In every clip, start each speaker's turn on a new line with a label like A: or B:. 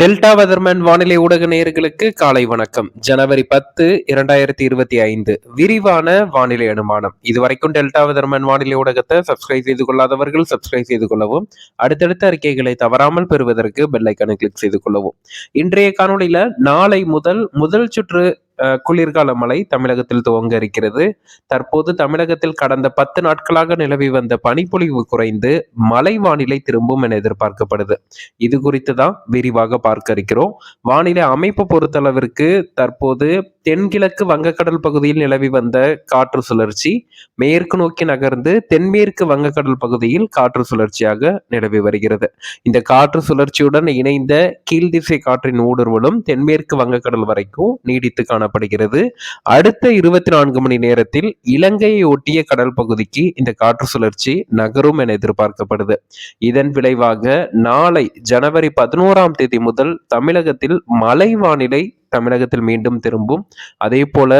A: Delta weatherman வானிலை ஊடக நேயர்களுக்கு காலை வணக்கம். ஜனவரி பத்து இரண்டாயிரத்தி இருபத்தி ஐந்து. விரிவான வானிலை அனுமானம். இதுவரைக்கும் டெல்டா வெதர்மேன் வானிலை ஊடகத்தை சப்ஸ்கிரைப் செய்து கொள்ளாதவர்கள் சப்ஸ்கிரைப் செய்து கொள்ளவும் அடுத்தடுத்த அறிக்கைகளை தவறாமல் பெறுவதற்கு பெல்லைக்கனை கிளிக் செய்து கொள்ளவும். இன்றைய காணொலியில நாளை முதல் முதல் சுற்று குளிர்கால மழை தமிழகத்தில் துவங்க இருக்கிறது. தற்போது தமிழகத்தில் கடந்த பத்து நாட்களாக நிலவி வந்த பனிப்பொழிவு குறைந்து மழை வானிலை திரும்பும் என எதிர்பார்க்கப்படுது. இது குறித்து தான் விரிவாக பார்க்க இருக்கிறோம். வானிலை அமைப்பு பொறுத்தளவிற்கு தற்போது தென்கிழக்கு வங்கக்கடல் பகுதியில் நிலவி வந்த காற்று சுழற்சி மேற்கு நோக்கி நகர்ந்து தென்மேற்கு வங்கக்கடல் பகுதியில் காற்று சுழற்சியாக நிலவி வருகிறது. இந்த காற்று சுழற்சியுடன் இணைந்த கீழ்திசை காற்றின் ஊடுருவலும் தென்மேற்கு வங்கக்கடல் வரைக்கும் நீடித்து காணப்படுகிறது. அடுத்த இருபத்தி நான்கு மணி நேரத்தில் இலங்கையை ஒட்டிய கடல் பகுதிக்கு இந்த காற்று சுழற்சி நகரும் என எதிர்பார்க்கப்படுது. இதன் விளைவாக நாளை ஜனவரி பதினோராம் தேதி முதல் தமிழகத்தில் மழை வானிலை தமிழகத்தில் மீண்டும் திரும்பும். அதே போல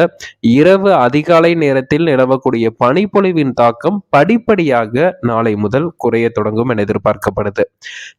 A: இரவு அதிகாலை நேரத்தில் நிலவக்கூடிய பனிப்பொழிவின் தாக்கம் படிப்படியாக நாளை முதல் குறைய தொடங்கும் என எதிர்பார்க்கப்படுது.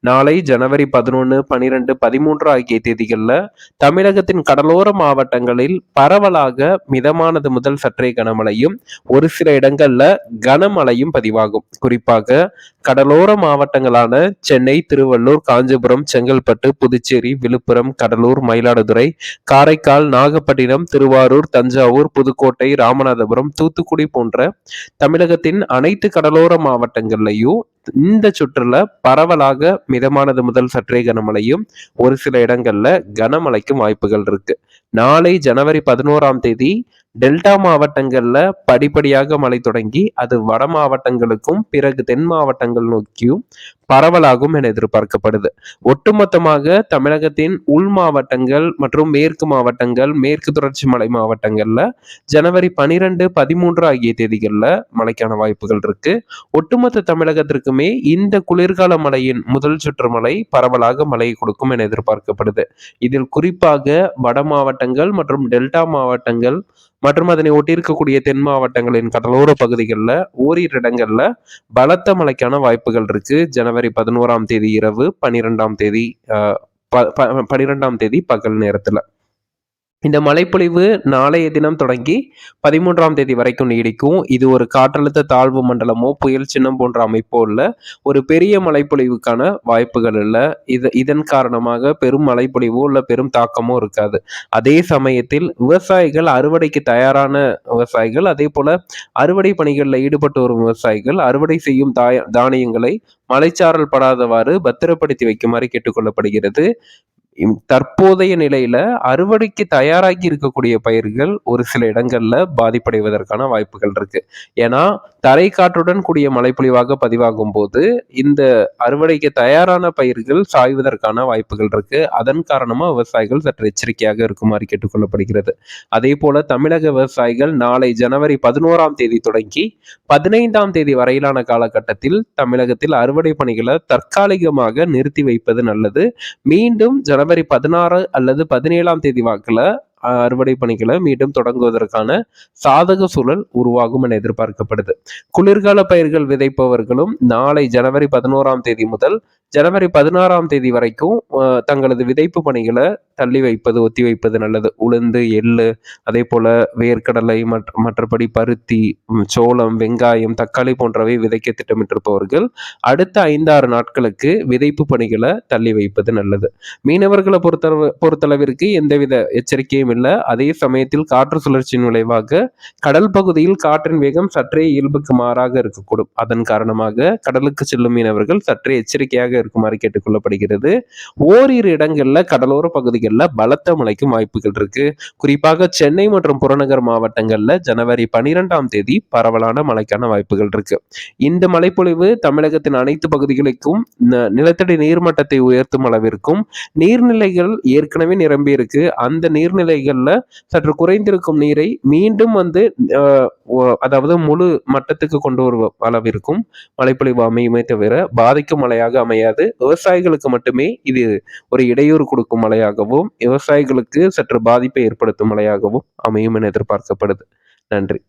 A: நாளை ஜனவரி பதினொன்று பனிரெண்டு பதிமூன்று ஆகிய தேதிகளில் தமிழகத்தின் கடலோர மாவட்டங்களில் பரவலாக மிதமானது முதல் சற்றே கனமழையும் ஒரு சில இடங்கள்ல கனமழையும் பதிவாகும். குறிப்பாக கடலோர மாவட்டங்களான சென்னை திருவள்ளூர் காஞ்சிபுரம் செங்கல்பட்டு புதுச்சேரி விழுப்புரம் கடலூர் மயிலாடுதுறை காரைக்கால் நாகப்பட்டினம் திருவாரூர் தஞ்சாவூர் புதுக்கோட்டை ராமநாதபுரம் தூத்துக்குடி போன்ற தமிழகத்தின் அனைத்து கடலோர மாவட்டங்கள்லையும் இந்த சுற்றுல பரவலாக மிதமானது முதல் சற்றே கனமழையும் ஒரு சில இடங்கள்ல கனமழைக்கும் வாய்ப்புகள் இருக்கு. நாளை ஜனவரி பதினோராம் தேதி டெல்டா மாவட்டங்கள்ல படிப்படியாக மழை தொடங்கி அது வட மாவட்டங்களுக்கும் பிறகு தென் மாவட்டங்கள் நோக்கியும் பரவலாகும் என எதிர்பார்க்கப்படுது. ஒட்டுமொத்தமாக தமிழகத்தின் உள் மாவட்டங்கள் மற்றும் மேற்கு மாவட்டங்கள் மேற்கு தொடர்ச்சி மலை மாவட்டங்கள்ல ஜனவரி பனிரெண்டு பதிமூன்று ஆகிய தேதிகளில் மழைக்கான வாய்ப்புகள் இருக்கு. ஒட்டுமொத்த தமிழகத்திற்குமே இந்த குளிர்கால மழையின் முதல் சுற்று மழை பரவலாக மழை கொடுக்கும் என எதிர்பார்க்கப்படுது. இதில் குறிப்பாக வட மாவட்டங்கள் மற்றும் டெல்டா மாவட்டங்கள் மற்றும் அதனை ஒட்டியிருக்கக்கூடிய தென் மாவட்டங்களின் கடலோர பகுதிகளில் ஓரிரு இடங்களில் பலத்த மழைக்கான வாய்ப்புகள் இருக்கு. ஜனவரி பதினோராம் தேதி இரவு பனிரெண்டாம் தேதி ப- பனிரெண்டாம் தேதி பகல் நேரத்தில். இந்த மழைப்பொழிவு நாளைய தினம் தொடங்கி பதிமூன்றாம் தேதி வரைக்கும் நீடிக்கும். இது ஒரு காற்றழுத்த தாழ்வு மண்டலமோ புயல் சின்னம் போன்ற அமைப்போ இல்லை ஒரு பெரிய மழைப்பொழிவுக்கான வாய்ப்புகள் இல்லை. இது இதன் காரணமாக பெரும் மழைப்பொழிவோ இல்லை பெரும் தாக்கமோ இருக்காது. அதே சமயத்தில் விவசாயிகள் அறுவடைக்கு தயாரான விவசாயிகள் அதே போல அறுவடை பணிகளில் ஈடுபட்டு வரும் விவசாயிகள் அறுவடை செய்யும் தாய தானியங்களை மலைச்சாரல் படாதவாறு பத்திரப்படுத்தி வைக்குமாறு கேட்டுக்கொள்ளப்படுகிறது. தற்போதைய நிலையில அறுவடைக்கு தயாராகி இருக்கக்கூடிய பயிர்கள் ஒரு சில இடங்கள்ல பாதிப்படைவதற்கான வாய்ப்புகள் இருக்கு. ஏன்னா தரை காற்றுடன் கூடிய மழைப்பொழிவாக பதிவாகும் போது இந்த அறுவடைக்கு தயாரான பயிர்கள் சாய்வதற்கான வாய்ப்புகள் இருக்கு. அதன் காரணமா விவசாயிகள் சற்று எச்சரிக்கையாக இருக்குமாறு கேட்டுக்கொள்ளப்படுகிறது. அதே போல தமிழக விவசாயிகள் நாளை ஜனவரி பதினோராம் தேதி தொடங்கி பதினைந்தாம் தேதி வரையிலான காலகட்டத்தில் தமிழகத்தில் அறுவடை பணிகளை தற்காலிகமாக நிறுத்தி வைப்பது நல்லது. மீண்டும் ஜனவரி பதினாறு அல்லது பதினேழாம் தேதி வாக்குல அஹ், அறுவடை பணிகளை மீண்டும் தொடங்குவதற்கான சாதக சூழல் உருவாகும் என எதிர்பார்க்கப்படுது. குளிர்கால பயிர்கள் விதைப்பவர்களும் நாளை ஜனவரி பதினோராம் தேதி முதல் ஜனவரி பதினாறாம் தேதி வரைக்கும் தங்களது விதைப்பு பணிகளை தள்ளி வைப்பது ஒத்தி வைப்பது நல்லது. உளுந்து எள்ளு அதே போல வேர்க்கடலை மற்ற மற்றபடி பருத்தி சோளம் வெங்காயம் தக்காளி போன்றவை விதைக்க திட்டமிட்டிருப்பவர்கள் அடுத்த ஐந்தாறு நாட்களுக்கு விதைப்பு பணிகளை தள்ளி வைப்பது நல்லது. மீனவர்களை பொறுத்தளவு பொறுத்தளவிற்கு எந்தவித எச்சரிக்கையும் இல்லை. அதே சமயத்தில் காற்று சுழற்சியின் விளைவாக கடல் பகுதியில் காற்றின் வேகம் சற்றே இயல்புக்கு மாறாக இருக்கக்கூடும். அதன் காரணமாக கடலுக்கு செல்லும் மீனவர்கள் சற்றே எச்சரிக்கையாக இருக்குமாறு கேட்டுக்கொள்ளப்படுகிறது. ஓரிரு இடங்கள்ல கடலோர பகுதிகளில் பலத்த மழைக்கும் வாய்ப்புகள் இருக்கு. குறிப்பாக சென்னை மற்றும் புறநகர் மாவட்டங்களில் ஜனவரி பனிரெண்டாம் தேதி பரவலான மழைக்கான வாய்ப்புகள் இருக்கு. இந்த மழைப்பொழிவு தமிழகத்தின் அனைத்து பகுதிகளுக்கும் நிலத்தடி நீர்மட்டத்தை உயர்த்தும் அளவிற்கும் நீர்நிலைகள் ஏற்கனவே நிரம்பி இருக்கு. அந்த நீர்நிலைகள்ல சற்று குறைந்திருக்கும் நீரை மீண்டும் வந்து அதாவது முழு மட்டத்துக்கு கொண்டு வரும் அளவிற்கும் மழைப்பொழிவு அமையுமே தவிர பாதிக்கும் மழையாக அமையாது. விவசாயிகளுக்கு மட்டுமே இது ஒரு இடையூறு கொடுக்கும் மழையாகவும் விவசாயிகளுக்கு சற்று பாதிப்பை ஏற்படுத்தும் மழையாகவும் அமையும் என எதிர்பார்க்கப்படுது. நன்றி.